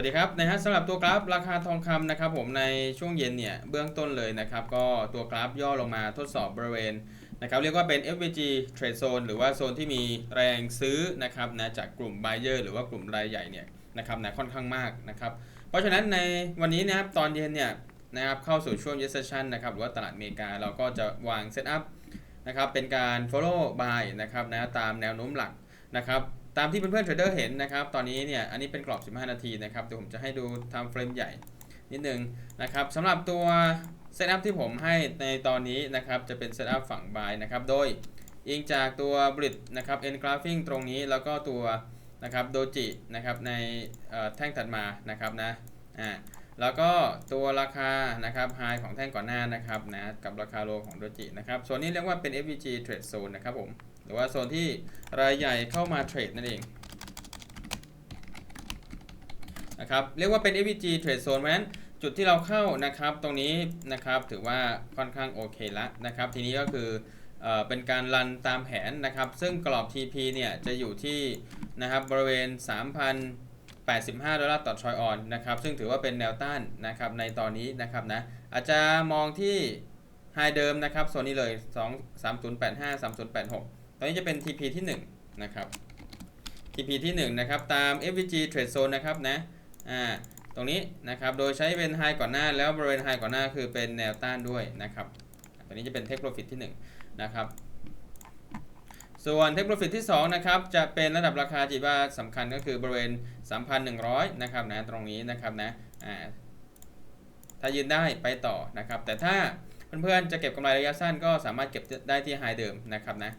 วัสดีครับนะฮะสำหรับตัวกราฟราคาทองคำนะครับผมในช่วงเย็นเนี่ยเบื้องต้นเลยนะครับก็ตัวกราฟย่อลงมาทดสอบบริเวณนะครับเรียกว่าเป็น FVG Trade Zone หรือว่าโซนที่มีแรงซื้อนะครับนะจากกลุ่ม buyer หรือว่ากลุ่มรายใหญ่เนี่ยนะครับนะค่อนข้างมากนะครับเพราะฉะนั้นในวันนี้นะครับตอนเย็นเนี่ยนะครับเข้าสู่ช่วง yes session นะครับหรือว่าตลาดอเมริกาเราก็จะวาง set up นะครับเป็นการ follow buy นะครับนะตามแนวโน้มหลักนะครับตามที่เพื่อนๆเทรดเดอร์เห็นนะครับ ตอนนี้เนี่ย อันนี้เป็นกรอบ 15 นาทีนะครับ เดี๋ยวผมจะให้ดูทำเฟรมใหญ่นิดนึงนะครับสำหรับตัวเซตอัพที่ผมให้ในตอนนี้นะครับ จะเป็นเซตอัพฝั่งบายนะครับ โดยอิงจากตัวบริดนะครับ end graphing ตรงนี้แล้วก็ตัวนะครับโดจินะครับในแท่งถัดมานะครับนะอ่า แล้วก็ตัวราคานะครับ high ของแท่งก่อนหน้านะครับนะกับราคาโลของโดจินะครับส่วนนี้เรียกว่าเป็น FVG trade zone นะครับผมหรือว่าโซนที่รายใหญ่เข้ามาเทรดนั่นเองนะครับเรียกว่าเป็น FVG Trade Zone เพราะฉะนั้นจุดที่เราเข้านะครับตรงนี้นะครับถือว่าค่อนข้างโอเคละนะครับ ทีนี้ก็คือเป็นการรันตามแผนนะครับ ซึ่งกรอบ TP เนี่ยจะอยู่ที่นะครับบริเวณ 85 ดอลลาร์ต่อทรอยออนนะครับ ซึ่งถือว่าเป็นแนวต้านนะครับในตอนนี้นะครับนะ อาจจะมองที่ไฮเดิมนะครับโซนนี้เลย 2 3085 3086 ตอนนี้จะเป็น TP ที่1นะครับ TP ที่1นะครับตาม FVG Trade Zone นะครับนะ อ่า ตรงนี้นะครับโดยใช้เป็นไฮก่อนหน้าแล้วบริเวณไฮก่อนหน้าคือเป็นแนวต้านด้วยนะครับ ตัวนี้จะเป็น Take Profit ที่1นะครับ ส่วน Take Profit ที่ 2 นะครับ จะเป็นระดับราคาจีว่าสำคัญก็คือบริเวณ 3,100 นะครับนะตรงนี้นะครับนะอ่าถ้ายืนได้ไปต่อนะครับ แต่ถ้าเพื่อนๆจะเก็บกำไรระยะสั้นก็สามารถเก็บได้ที่ไฮเดิมนะครับนะ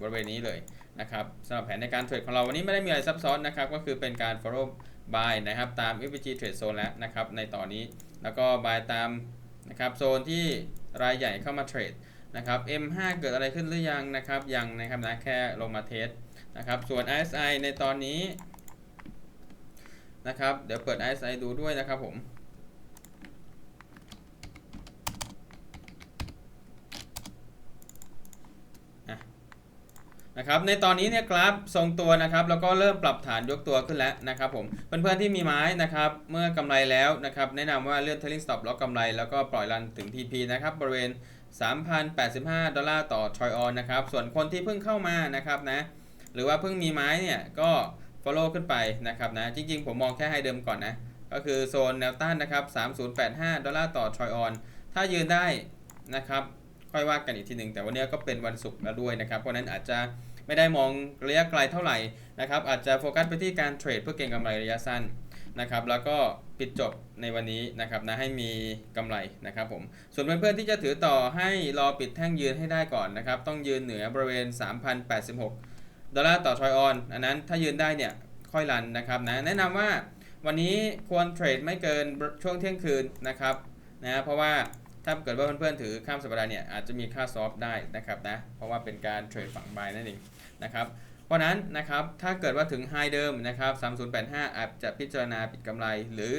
บริเวณนี้เลยนะครับสำหรับแผนในการเทรดของเราวันนี้ไม่ได้มีอะไรซับซ้อนนะครับ ก็คือเป็นการ follow buy นะครับ ตาม FVG Trade Zone แล้วนะครับ ในตอนนี้แล้วก็ buy ตามนะครับโซนที่รายใหญ่เข้ามาเทรด นะครับ M5 เกิดอะไรขึ้นหรือยังนะครับ ยังนะครับนะแค่ลงมาเทสนะครับส่วน RSI ในตอนนี้นะครับเดี๋ยวเปิด RSI ดูด้วยนะครับผม นะครับในตอนนี้เนี่ยกราฟทรงตัวนะครับแล้วก็เริ่มปรับฐานยกตัวขึ้นแล้วนะครับผมเพื่อนๆที่มีไม้นะครับเมื่อกำไรแล้วนะครับแนะนำว่าเลื่อน trailing stop ล็อกกำไรแล้วก็ปล่อยรันถึง TP นะครับบริเวณ 3,085 ดอลลาร์ต่อทรอยออนนะครับส่วนคนที่เพิ่งเข้ามานะครับนะหรือว่าเพิ่งมีไม้เนี่ยก็ follow ขึ้นไปนะครับนะจริงๆ ผมมองแค่ให้เดิมก่อนนะก็คือโซนแนวต้านนะครับ3085 ดอลลาร์ต่อทรอยออนถ้ายืนได้นะครับค่อยว่ากันอีกทีหนึ่งแต่วันนี้ก็เป็นวันศุกร์แล้วด้วยนะครับเพราะนั้นอาจจะ ไม่ได้มองระยะไกลเท่าไหร่นะครับอาจจะโฟกัสไปที่การเทรดเพื่อเก็งกำไรระยะสั้นนะครับแล้วก็ปิดจบในวันนี้นะครับนะให้มีกำไรนะครับผมส่วนเพื่อนๆที่จะถือต่อให้รอปิดแท่งยืนให้ได้ก่อนนะครับต้องยืนเหนือบริเวณ 3,086 ดอลลาร์ต่อทรอยออน อันนั้นถ้ายืนได้เนี่ยค่อยรันนะครับนะแนะนำว่าวันนี้ควรเทรดไม่เกินช่วงเที่ยงคืนนะครับนะเพราะว่าถ้าเกิดว่าเพื่อนๆถือข้ามสัปดาห์เนี่ยอาจจะมีค่าซอฟต์ได้นะครับนะเพราะว่าเป็นการเทรดฝั่งบายนั่นเอง นะครับเพราะนั้นนะครับถ้าเกิดว่าถึงไฮเดิมนะครับ3085 อาจจะพิจารณาปิดกำไร หรือ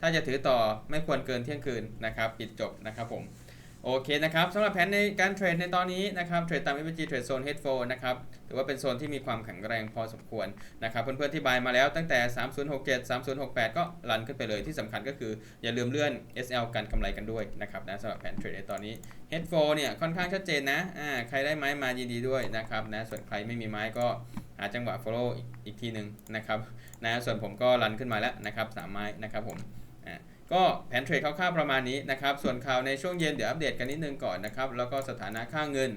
ถ้าจะถือต่อไม่ควรเกินเที่ยงคืนนะครับ ปิดจบนะครับผม โอเคนะครับสำหรับแผนในการเทรดในตอนนี้นะครับเทรดตาม FVG Trade Zone Head 4นะครับถือว่าเป็นโซนที่มีความแข็งแรงพอสมควรนะครับเพื่อนๆที่บายมาแล้วตั้งแต่ 3067 3068 ก็รันขึ้นไปเลยที่สำคัญก็คืออย่าลืมเลื่อน SL กันกำไรกันด้วยนะครับนะสำหรับแผนเทรดในตอนนี้ Head 4เนี่ยค่อนข้างชัดเจนนะอ่าใครได้ไม้มายินดีด้วยนะครับนะส่วนใครไม่มีไม้ก็หาจังหวะ follow อีกทีหนึ่งนะครับนะส่วนผมก็รันขึ้นมาแล้วนะครับสามไม้นะครับผม ก็แผนเทรดคร่าวๆประมาณนี้นะครับ ส่วนข่าวในช่วงเย็นเดี๋ยวอัปเดตกันนิดนึงก่อนนะครับ แล้วก็สถานะค่าเงิน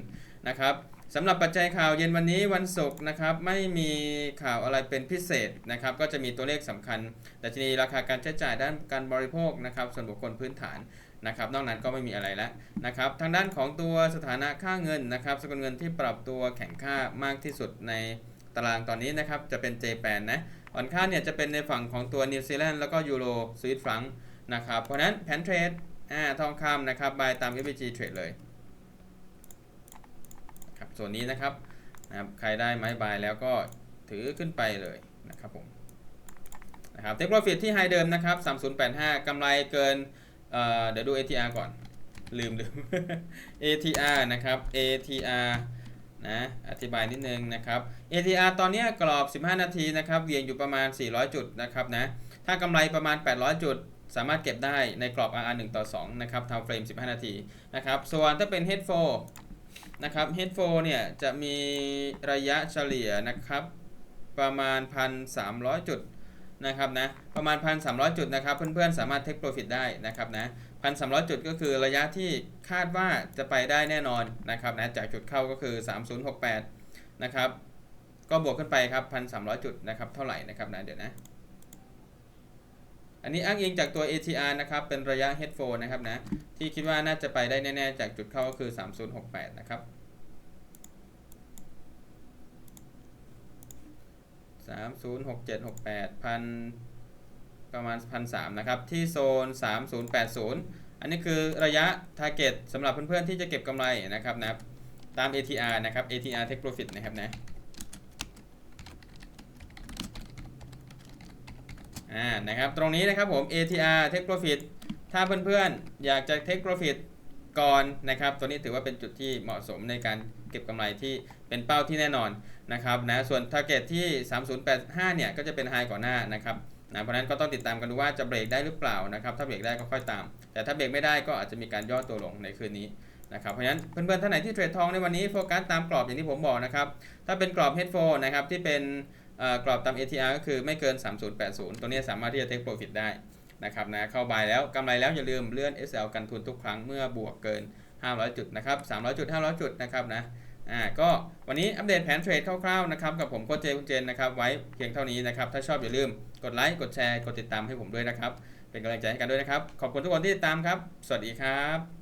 นะครับสำหรับปัจจัยข่าวเย็นวันนี้วันศุกร์นะครับไม่มีข่าวอะไรเป็นพิเศษนะครับ ก็จะมีตัวเลขสำคัญดัชนีราคาการใช้จ่ายด้านการบริโภคนะครับ ส่วนบุคคลพื้นฐานนะครับ นอกนั้นก็ไม่มีอะไรแล้วนะครับ ทางด้านของตัวสถานะค่าเงินนะครับ สกุลเงินที่ปรับตัวแข็งค่ามากที่สุดในตารางตอนนี้นะครับจะเป็นเจแปนนะอ่อนค่าเนี่ยจะเป็นในฝั่งของตัวนิวซีแลนด์แล้วก็ยูโรสวิตฟรัง นะครับ เพราะนั้นแผนเทรดอ่าทองคำนะครับบายตาม FVG Trade เลยครับส่วนนี้นะครับนะครับใครได้ไม้บายแล้วก็ถือขึ้นไปเลยนะครับผมนะครับเทคโปรฟิตที่ไฮเดิมนะครับ 3085กำไรเกินเอ่อเดี๋ยวดู ATR ก่อน ลืมลืม ATR นะครับ ATR นะอธิบายนิดนึงนะครับ ATR ตอนนี้กรอบ 15 นาทีนะครับเวียงอยู่ประมาณ 400 จุดนะครับนะถ้ากำไรประมาณ 800 จุด สามารถเก็บได้ในกรอบ RR 1ต่อ2นะครับทำเฟรม 15 นาทีนะครับส่วนถ้าเป็น Head 4นะครับ Head 4เนี่ยจะมีระยะเฉลี่ยนะครับประมาณ 1,300 จุดนะครับนะประมาณ 1,300 จุดนะครับ เพื่อนๆ สามารถ take profit ได้นะครับนะ1,300 จุดก็คือระยะที่คาดว่าจะไปได้แน่นอนนะครับนะจากจุดเข้าก็คือ 3068 นะครับ ก็บวกขึ้นไปครับ 1,300 จุดนะครับ เท่าไหร่นะครับนะเดี๋ยวนะ อันนี้อ้างอิงจากตัว ATR นะครับ เป็นระยะ head 4นะครับนะ ที่คิดว่าน่าจะไปได้แน่ ๆ จากจุดเข้าก็คือ 3068 นะครับ 306768พันประมาณ1,300นะครับ ที่โซน 3080 อันนี้คือระยะ target สำหรับเพื่อน ๆ ที่จะเก็บกำไรนะครับนะ ตาม ATR นะครับ ATR take profit นะครับนะ อ่านะครับตรงนี้นะครับผม ATR take profit ถ้าเพื่อนๆ อยากจะ take profit ก่อนนะครับตัวนี้ถือว่าเป็นจุดที่เหมาะสมในการเก็บกำไรที่เป็นเป้าที่แน่นอนนะครับนะส่วน target ที่ 3085 เนี่ย ก็จะเป็น high ก่อนหน้านะครับนะเพราะนั้นก็ต้องติดตามกันดูว่าจะเบรกได้หรือเปล่านะครับถ้าเบรกได้ก็ค่อยตาม แต่ถ้าเบรกไม่ได้ก็อาจจะมีการย่อตัวลงในคืนนี้นะครับเพราะฉะนั้นเพื่อนๆท่านไหนที่เทรดทองในวันนี้โฟกัสตามกรอบอย่างที่ผมบอกนะครับถ้าเป็นกรอบ head 4นะครับที่เป็น กรอบตาม ATR ก็คือไม่เกิน 3080 ตัวนี้สามารถที่จะ take profit ได้นะครับนะเข้าบายแล้วกำไรแล้วอย่าลืมเลื่อน SL กันทุนทุกครั้งเมื่อบวกเกิน 500 จุดนะครับ300 จุด 500 จุดนะครับนะอ่าก็วันนี้อัปเดตแผนเทรดคร่าวๆนะครับกับผมโค้ชเจคุณเจนนะครับไว้เพียงเท่านี้นะครับถ้าชอบอย่าลืมกดไลค์กดแชร์กดติดตามให้ผมด้วยนะครับ เป็นกำลังใจให้กันด้วยนะครับ ขอบคุณทุกคนที่ติดตามครับ สวัสดีครับ